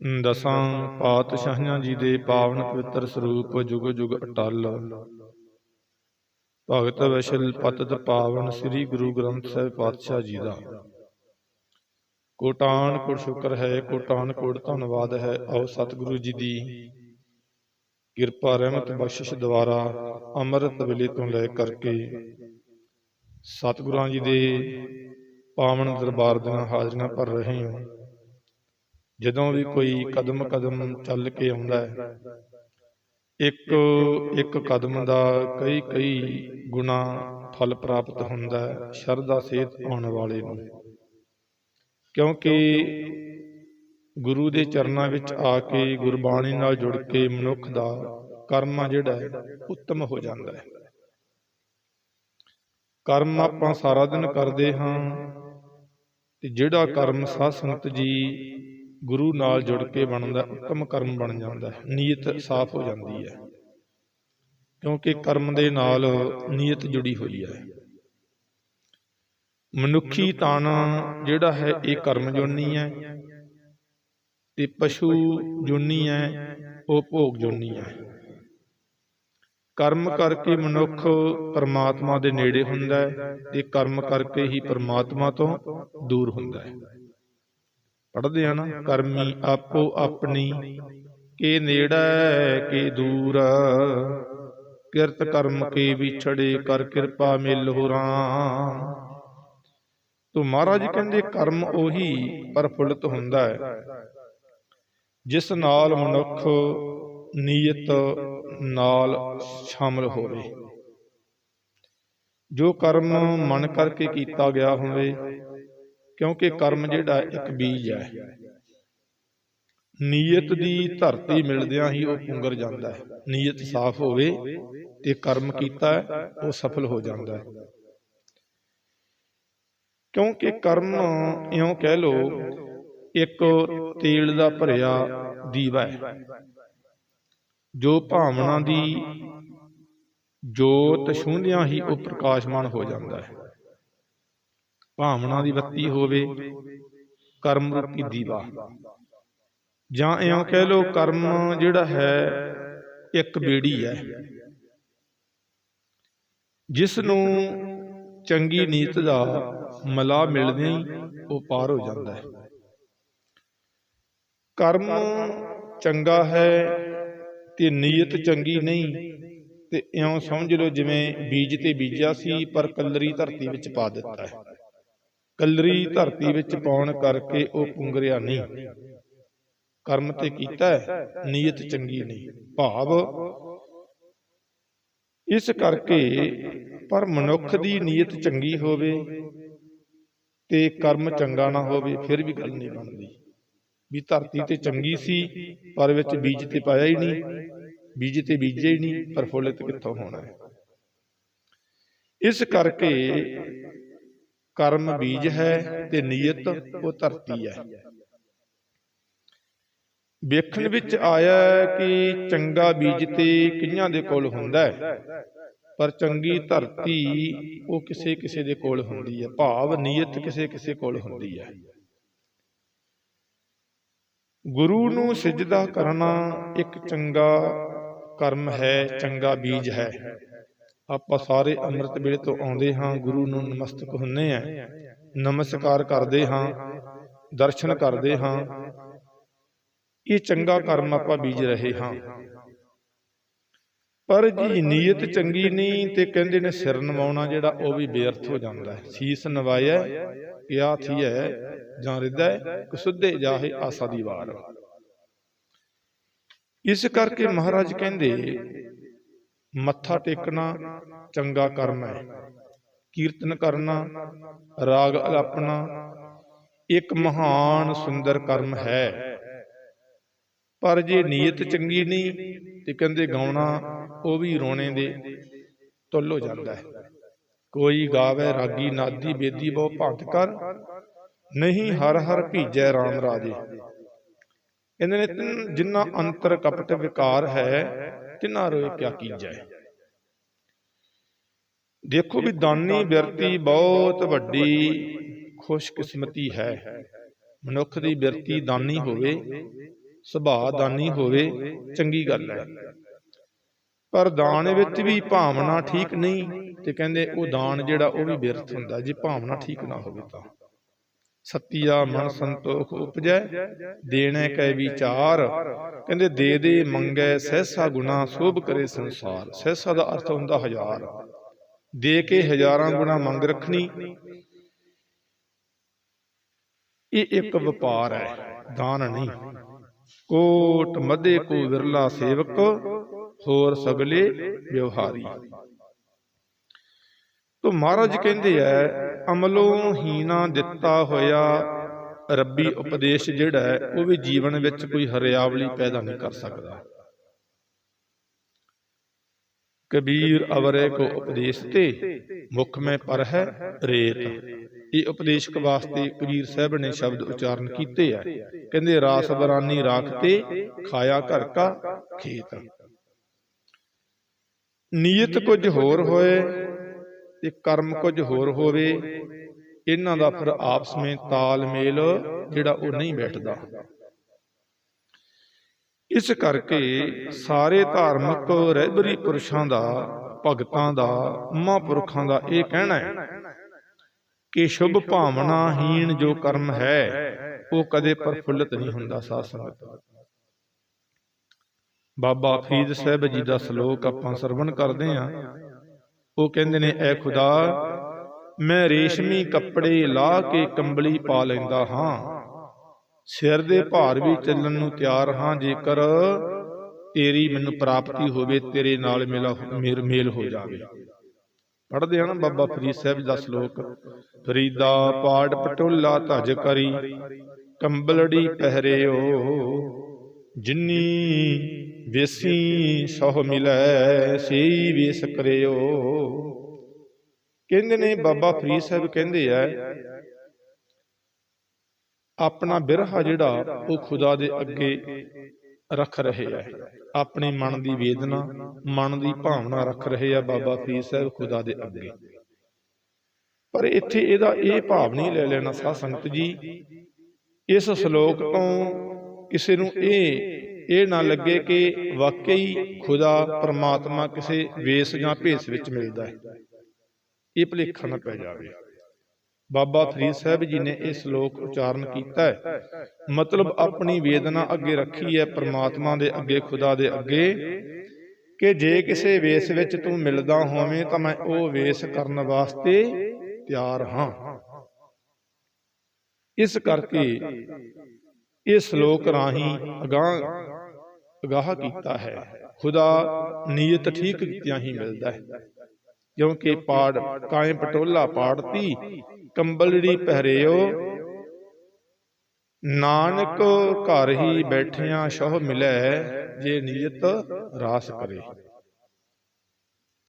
ਦਸਾਂ ਪਾਤਸ਼ਾਹੀਆਂ ਜੀ ਦੇ ਪਾਵਨ ਪਵਿੱਤਰ ਸਰੂਪ ਜੁਗ ਜੁਗ ਅਟਲ। ਭਗਤ ਵੈਸਲ ਪਤਿਤ ਪਾਵਨ ਸ੍ਰੀ ਗੁਰੂ ਗ੍ਰੰਥ ਸਾਹਿਬ ਪਾਤਸ਼ਾਹ ਜੀ ਦਾ। ਕੋਟਾਨ ਕੋਟ ਸ਼ੁਕਰ ਹੈ, ਕੋਟਾਨ ਕੋਟ ਧੰਨਵਾਦ ਹੈ, ਆਓ ਸਤਿਗੁਰੂ ਜੀ ਦੀ ਕਿਰਪਾ, ਰਹਿਮਤ, ਬਖਸ਼ਿਸ਼ ਦੁਆਰਾ ਅੰਮ੍ਰਿਤ ਵੇਲੇ ਤੋਂ ਲੈ ਕਰਕੇ ਸਤਿਗੁਰਾਂ ਜੀ ਦੇ ਪਾਵਨ ਦਰਬਾਰ ਦੀਆਂ ਹਾਜ਼ਰੀਆਂ ਭਰ ਰਹੇ ਹਾਂ। ਜਦੋਂ ਵੀ ਕੋਈ ਕਦਮ ਕਦਮ ਚੱਲ ਕੇ ਆਉਂਦਾ ਹੈ। ਇੱਕ ਇੱਕ ਕਦਮ ਦਾ ਕਈ ਕਈ ਗੁਣਾ ਫਲ ਪ੍ਰਾਪਤ ਹੁੰਦਾ ਹੈ ਸ਼ਰਧਾ ਸੇਤ ਆਉਣ ਵਾਲੇ ਨੂੰ। ਕਿਉਂਕਿ ਗੁਰੂ ਦੇ ਚਰਨਾਂ ਵਿੱਚ ਆ ਕੇ ਗੁਰਬਾਣੀ ਨਾਲ ਜੁੜ ਕੇ ਮਨੁੱਖ ਦਾ ਕਰਮ ਜਿਹੜਾ ਹੈ ਉੱਤਮ ਹੋ ਜਾਂਦਾ ਹੈ। ਕਰਮ ਆਪਾਂ ਸਾਰਾ ਦਿਨ ਕਰਦੇ ਹਾਂ ਤੇ ਜਿਹੜਾ ਕਰਮ ਸਾਧ ਸੰਗਤ ਜੀ ਗੁਰੂ ਨਾਲ ਜੁੜ ਕੇ ਬਣਦਾ ਉੱਤਮ ਕਰਮ ਬਣ ਜਾਂਦਾ ਹੈ। ਨੀਅਤ ਸਾਫ਼ ਹੋ ਜਾਂਦੀ ਹੈ। ਕਿਉਂਕਿ ਕਰਮ ਦੇ ਨਾਲ ਨੀਅਤ ਜੁੜੀ ਹੋਈ ਹੈ। ਮਨੁੱਖੀ ਤਨ ਜਿਹੜਾ ਹੈ, ਇਹ ਕਰਮ ਜੋਨੀ ਹੈ ਤੇ ਪਸ਼ੂ ਜੁਨੀ ਹੈ, ਉਹ ਭੋਗ ਜੋਨੀ ਹੈ। ਕਰਮ ਕਰਕੇ ਮਨੁੱਖ ਪਰਮਾਤਮਾ ਦੇ ਨੇੜੇ ਹੁੰਦਾ ਹੈ ਤੇ ਕਰਮ ਕਰਕੇ ਹੀ ਪਰਮਾਤਮਾ ਤੋਂ ਦੂਰ ਹੁੰਦਾ ਹੈ। ਪੜਦੇ ਆ ਨਾ, ਕਰਮੀ ਆਪੋ ਆਪਣੀ, ਕੇ ਨੇੜੇ ਕੇ ਦੂਰ ਕਿਰਤ ਕਰਮ ਕੇ ਵਿਛੜੇ ਕਰ ਕਿਰਪਾ ਮਿਲ ਹੋ ਤੋ ਮਹਾਰਾਜ ਕਹਿੰਦੇ, ਕਰਮ ਉਹੀ ਪਰਫੁੱਲਤ ਹੁੰਦਾ ਹੈ, ਜਿਸ ਨਾਲ ਮਨੁੱਖ ਨੀਅਤ ਨਾਲ ਸ਼ਾਮਲ ਹੋਵੇ। ਜੋ ਕਰਮ ਮਨ ਕਰਕੇ ਕੀਤਾ ਗਿਆ ਹੋਵੇ ਕਿਉਂਕਿ ਕਰਮ ਜਿਹੜਾ ਇੱਕ ਬੀਜ ਹੈ। ਨੀਅਤ ਦੀ ਧਰਤੀ ਮਿਲਦਿਆਂ ਹੀ ਉਹ ਪੁੰਗਰ ਜਾਂਦਾ ਹੈ। ਨੀਅਤ ਸਾਫ਼ ਹੋਵੇ ਤੇ ਕਰਮ ਕੀਤਾ ਉਹ ਸਫਲ ਹੋ ਜਾਂਦਾ ਹੈ। ਕਿਉਂਕਿ ਕਰਮ ਇਉਂ ਕਹਿ ਲੋ ਇੱਕ ਤੇਲ ਦਾ ਭਰਿਆ ਦੀਵਾ ਹੈ। ਜੋ ਭਾਵਨਾ ਦੀ ਜੋਤ ਛੂੰਦਿਆਂ ਹੀ ਉਹ ਪ੍ਰਕਾਸ਼ਮਾਨ ਹੋ ਜਾਂਦਾ ਹੈ। ਭਾਵਨਾ ਦੀ ਬੱਤੀ ਹੋਵੇ ਕਰਮ ਰੂਪੀ ਦੀਵਾ। ਜਾਂ ਇਉਂ ਕਹਿ ਲੋ ਕਰਮ ਜਿਹੜਾ ਹੈ ਇੱਕ ਬੇੜੀ ਹੈ। ਜਿਸ ਨੂੰ ਚੰਗੀ ਨੀਤ ਦਾ ਮਲਾ ਮਿਲਦੇ ਹੀ ਉਹ ਪਾਰ ਹੋ ਜਾਂਦਾ ਹੈ। ਕਰਮ ਚੰਗਾ ਹੈ ਤੇ ਨੀਅਤ ਚੰਗੀ ਨਹੀਂ। ਤੇ ਇਉਂ ਸਮਝ ਲਓ ਜਿਵੇਂ ਬੀਜ ਤੇ ਬੀਜਿਆ ਸੀ ਪਰ ਕਲਰੀ ਧਰਤੀ ਵਿੱਚ ਪਾ ਦਿੱਤਾ ਹੈ। ਕਲਰੀ ਧਰਤੀ ਵਿੱਚ ਪਾਉਣ ਕਰਕੇ ਉਹ ਪੁੰਗਰਿਆ ਨਹੀਂ। ਕਰਮ ਤੇ ਕੀਤਾ ਨੀਅਤ ਚੰਗੀ ਨਹੀਂ। ਭਾਵ ਇਸ ਕਰਕੇ ਪਰ ਮਨੁੱਖ ਦੀ ਨੀਅਤ ਚੰਗੀ ਹੋਵੇ ਤੇ ਕਰਮ ਚੰਗਾ ਨਾ ਹੋਵੇ ਫਿਰ ਵੀ ਗੱਲ ਨਹੀਂ ਬਣਦੀ। ਵੀ ਧਰਤੀ ਤੇ ਚੰਗੀ ਸੀ ਪਰ ਵਿੱਚ ਬੀਜ ਤੇ ਪਾਇਆ ਹੀ ਨਹੀਂ। ਬੀਜ ਤੇ ਬੀਜਿਆ ਹੀ ਨਹੀਂ ਪਰਫੁੱਲਿਤ ਕਿੱਥੋਂ ਹੋਣਾ ਹੈ? ਇਸ ਕਰਕੇ ਕਰਮ ਬੀਜ ਹੈ ਤੇ ਨੀਅਤ ਉਹ ਧਰਤੀ ਹੈ। ਵੇਖਣ ਵਿੱਚ ਆਇਆ ਕਿ ਚੰਗਾ ਬੀਜ ਤੇ ਕਈਆਂ ਦੇ ਕੋਲ ਹੁੰਦਾ ਹੈ। ਪਰ ਚੰਗੀ ਧਰਤੀ ਉਹ ਕਿਸੇ ਕਿਸੇ ਦੇ ਕੋਲ ਹੁੰਦੀ ਹੈ। ਭਾਵ ਨੀਅਤ ਕਿਸੇ ਕਿਸੇ ਕੋਲ ਹੁੰਦੀ ਹੈ। ਗੁਰੂ ਨੂੰ ਸਜਦਾ ਕਰਨਾ ਇੱਕ ਚੰਗਾ ਕਰਮ ਹੈ ਚੰਗਾ ਬੀਜ ਹੈ। ਆਪਾਂ ਸਾਰੇ ਅੰਮ੍ਰਿਤ ਵੇਲੇ ਤੋਂ ਆਉਂਦੇ ਹਾਂ, ਗੁਰੂ ਨੂੰ ਨਮਸਤਕ ਹੁੰਨੇ ਆ ਨਮਸਕਾਰ ਕਰਦੇ ਹਾਂ, ਦਰਸ਼ਨ ਕਰਦੇ ਹਾਂ। ਇਹ ਚੰਗਾ ਕਰਮ ਆਪਾਂ ਬੀਜ ਰਹੇ ਹਾਂ। ਪਰ ਜੀ ਨੀਅਤ ਚੰਗੀ ਨਹੀਂ ਤੇ ਕਹਿੰਦੇ ਨੇ ਸਿਰ ਨਵਾਉਣਾ ਜਿਹੜਾ ਉਹ ਵੀ ਬੇਅਰਥ ਹੋ ਜਾਂਦਾ ਹੈ। ਸੀਸ ਨਵਾਇਆ ਕਿਆ ਥੀਐ ਜਾਂ ਰਿਦੈ ਕੁਸੁੱਧੇ ਜਾਹੇ ਆਸਾ ਦੀ ਵਾਰ। ਇਸ ਕਰਕੇ ਮਹਾਰਾਜ ਕਹਿੰਦੇ ਮੱਥਾ ਟੇਕਣਾ ਚੰਗਾ ਕਰਮ ਹੈ। ਕੀਰਤਨ ਕਰਨਾ, ਰਾਗ ਅਲਾਪਣਾ, ਇੱਕ ਮਹਾਨ ਸੁੰਦਰ ਕਰਮ ਹੈ। ਪਰ ਜੇ ਨੀਅਤ ਚੰਗੀ ਨਹੀਂ ਤੇ ਕਹਿੰਦੇ ਗਾਉਣਾ, ਉਹ ਵੀ ਰੋਣੇ ਦੇ ਤੁੱਲ ਹੋ ਜਾਂਦਾ ਹੈ। ਕੋਈ ਗਾਵੇ ਰਾਗੀ ਨਾਦੀ ਬੇਦੀ ਬਹੁ ਭਗਤ ਕਰ, ਨਹੀਂ ਹਰ ਹਰ ਭੀਜੈ RAM ਰਾਜੇ। ਇਹਨਾਂ ਨੇ ਜਿੰਨਾ ਅੰਤਰ ਕਪਟ ਵਿਕਾਰ ਹੈ ਤਿਨਾਂ ਰੋਏ ਕਿਆ ਕੀਜੈ ਦੇਖੋ ਵੀ ਦਾਨੀ ਬਿਰਤੀ ਬਹੁਤ ਵੱਡੀ ਖੁਸ਼ਕਿਸਮਤੀ ਹੈ। ਮਨੁੱਖ ਦੀ ਬਿਰਤੀ ਦਾਨੀ ਹੋਵੇ ਸੁਭਾਅ ਦਾਨੀ ਹੋਵੇ ਚੰਗੀ ਗੱਲ ਹੈ। ਪਰ ਦਾਨ ਵਿੱਚ ਵੀ ਭਾਵਨਾ ਠੀਕ ਨਹੀਂ ਤੇ ਕਹਿੰਦੇ ਉਹ ਦਾਨ ਜਿਹੜਾ ਉਹ ਵੀ ਬਿਰਥ ਹੁੰਦਾ ਜੇ ਭਾਵਨਾ ਠੀਕ ਨਾ ਹੋਵੇ ਤਾਂ। ਸਤਿਆ ਮਨ ਸੰਤੋਖ ਉਪਜੈ ਦੇਣੇ ਕੈ ਵਿਚਾਰ। ਕਹਿੰਦੇ ਦੇ ਦੇ ਮੰਗੈ ਸਹਿਸਾ ਗੁਣਾ ਸੋਭ ਕਰੇ ਸੰਸਾਰ। ਸਹਿਸਾ ਦਾ ਅਰਥ ਹੁੰਦਾ ਹਜ਼ਾਰ। ਦੇ ਕੇ ਹਜ਼ਾਰਾਂ ਗੁਣਾ ਮੰਗ ਰੱਖਣੀ। ਇਹ ਇੱਕ ਵਪਾਰ ਹੈ ਦਾਨ ਨਹੀਂ। ਕੋਟ ਮਧੇ ਕੋ ਵਿਰਲਾ ਸੇਵਕ ਹੋਰ ਸਗਲੇ ਵਿਵਹਾਰੀ। ਤੋ ਮਹਾਰਾਜ ਕਹਿੰਦੇ ਐ ਅਮਲੋਂ ਹੀਨਾ ਦਿੱਤਾ ਹੋਇਆ ਰੱਬੀ ਉਪਦੇਸ਼ ਜਿਹੜਾ ਹੈ ਉਹ ਵੀ ਜੀਵਨ ਵਿੱਚ ਕੋਈ ਹਰਿਆਵਲੀ ਪੈਦਾ ਨਹੀਂ ਕਰ ਸਕਦਾ। ਕਬੀਰ ਅਵਰੇ ਕੋ ਉਪਦੇਸ਼ ਤੇ ਮੁਖ ਮੈਂ ਪਰ ਹੈ ਰੇਤ। ਇਹ ਉਪਦੇਸ਼ਕ ਵਾਸਤੇ ਕਬੀਰ ਸਾਹਿਬ ਨੇ ਸ਼ਬਦ ਉਚਾਰਨ ਕੀਤੇ ਆ। ਕਹਿੰਦੇ ਰਾਸ ਬਰਾਨੀ ਰਾਖ ਤੇ ਖਾਇਆ ਘਰ ਕਾ ਖੇਤ। ਨੀਅਤ ਕੁਝ ਹੋਰ ਹੋਏ ਤੇ ਕਰਮ ਕੁਝ ਹੋਰ ਹੋਵੇ, ਇਹਨਾਂ ਦਾ ਫਿਰ ਆਪਸ ਵਿੱਚ ਤਾਲਮੇਲ ਜਿਹੜਾ ਉਹ ਨਹੀਂ ਬੈਠਦਾ। ਇਸ ਕਰਕੇ ਸਾਰੇ ਧਾਰਮਿਕ ਰਹਿਬਰੀ ਪੁਰਸ਼ਾਂ ਦਾ, ਭਗਤਾਂ ਦਾ, ਮਹਾਂਪੁਰਖਾਂ ਦਾ ਇਹ ਕਹਿਣਾ ਹੈ ਕਿ ਸ਼ੁਭ ਭਾਵਨਾਹੀਣ ਜੋ ਕਰਮ ਹੈ, ਉਹ ਕਦੇ ਪ੍ਰਫੁੱਲਤ ਨਹੀਂ ਹੁੰਦਾ ਸਾਧ ਸੰਗਤ। ਬਾਬਾ ਫਰੀਦ ਸਾਹਿਬ ਜੀ ਦਾ ਸ਼ਲੋਕ ਆਪਾਂ ਸਰਵਣ ਕਰਦੇ ਆਂ ਉਹ ਕਹਿੰਦੇ ਨੇ, ਐ ਖੁਦਾ, ਮੈਂ ਰੇਸ਼ਮੀ ਕੱਪੜੇ ਲਾ ਕੇ ਕੰਬਲੀ ਪਾ ਲੈਂਦਾ ਹਾਂ। ਸਿਰ ਦੇ ਭਾਰ ਵੀ ਚੱਲਣ ਨੂੰ ਤਿਆਰ ਹਾਂ, ਜੇਕਰ ਤੇਰੀ ਮੈਨੂੰ ਪ੍ਰਾਪਤੀ ਹੋਵੇ, ਤੇਰੇ ਨਾਲ ਮੇਲਾ ਮੇਰ ਮੇਲ ਹੋ ਜਾਵੇ। ਪੜਦੇ ਹਨ ਬਾਬਾ ਫਰੀਦ ਸਾਹਿਬ ਦਾ ਸ਼ਲੋਕ, ਫਰੀਦਾ ਪਾੜ ਪਟੋਲਾ ਧਜ ਕਰੀ, ਕੰਬਲੜੀ ਪਹਿਰਿਓ, ਜਿੰਨੀ ਵੇਸੀ ਸਹ ਮਿਲੈ ਸੇਈ ਵੇਸ ਕਰਿਓ। ਕਹਿੰਦੇ ਨੇ ਬਾਬਾ ਫਰੀਦ ਸਾਹਿਬ ਕਹਿੰਦੇ ਆ ਆਪਣਾ ਬਿਰਹਾ ਜਿਹੜਾ ਉਹ ਖੁਦਾ ਦੇ ਅੱਗੇ ਰੱਖ ਰਹੇ ਆ। ਆਪਣੀ ਮਨ ਦੀ ਵੇਦਨਾ ਮਨ ਦੀ ਭਾਵਨਾ ਰੱਖ ਰਹੇ ਆ ਬਾਬਾ ਫਰੀਦ ਸਾਹਿਬ ਖੁਦਾ ਦੇ ਅੱਗੇ। ਪਰ ਇੱਥੇ ਇਹਦਾ ਇਹ ਭਾਵ ਨਹੀਂ ਲੈ ਲੈਣਾ ਸਾਧ ਸੰਗਤ ਜੀ। ਇਸ ਸ਼ਲੋਕ ਤੋਂ ਕਿਸੇ ਨੂੰ ਇਹ ਇਹ ਨਾ ਲੱਗੇ ਕਿ ਵਾਕਈ ਖੁਦਾ ਪਰਮਾਤਮਾ ਕਿਸੇ ਵੇਸ ਜਾਂ ਭੇਸ ਵਿੱਚ ਮਿਲਦਾ ਹੈ। ਇਹ ਭੁਲੇਖਾ ਨਾ ਪੈ ਜਾਵੇ। ਬਾਬਾ ਫਰੀਦ ਸਾਹਿਬ ਜੀ ਨੇ ਇਹ ਸ਼ਲੋਕ ਉਚਾਰਨ ਕੀਤਾ ਹੈ। ਮਤਲਬ ਆਪਣੀ ਵੇਦਨਾ ਅੱਗੇ ਰੱਖੀ ਹੈ ਪਰਮਾਤਮਾ ਦੇ ਅੱਗੇ, ਖੁਦਾ ਦੇ ਅੱਗੇ, ਕਿ ਜੇ ਕਿਸੇ ਵੇਸ ਵਿੱਚ ਤੂੰ ਮਿਲਦਾ ਹੋਵੇਂ ਤਾਂ ਮੈਂ ਉਹ ਵੇਸ ਕਰਨ ਵਾਸਤੇ ਤਿਆਰ ਹਾਂ। ਇਸ ਕਰਕੇ ਇਹ ਸ਼ਲੋਕ ਰਾਹੀਂ ਅਗਾਹ ਅਗਾਹ ਕੀਤਾ ਹੈ। ਖੁਦਾ ਨੀਅਤ ਠੀਕ ਕੀਤਿਆਂ ਹੀ ਮਿਲਦਾ ਹੈ। ਕਿਉਂਕਿ ਪਾੜ ਕਾਇ ਪਟੋਲਾ ਪਾੜਤੀ, ਕੰਬਲੜੀ ਪਹਿਰਿਓ। ਨਾਨਕ ਘਰ ਹੀ ਬੈਠਿਆਂ ਸ਼ੋਹ ਮਿਲੈ, ਜੇ ਨੀਅਤ ਰਾਸ ਕਰੇ।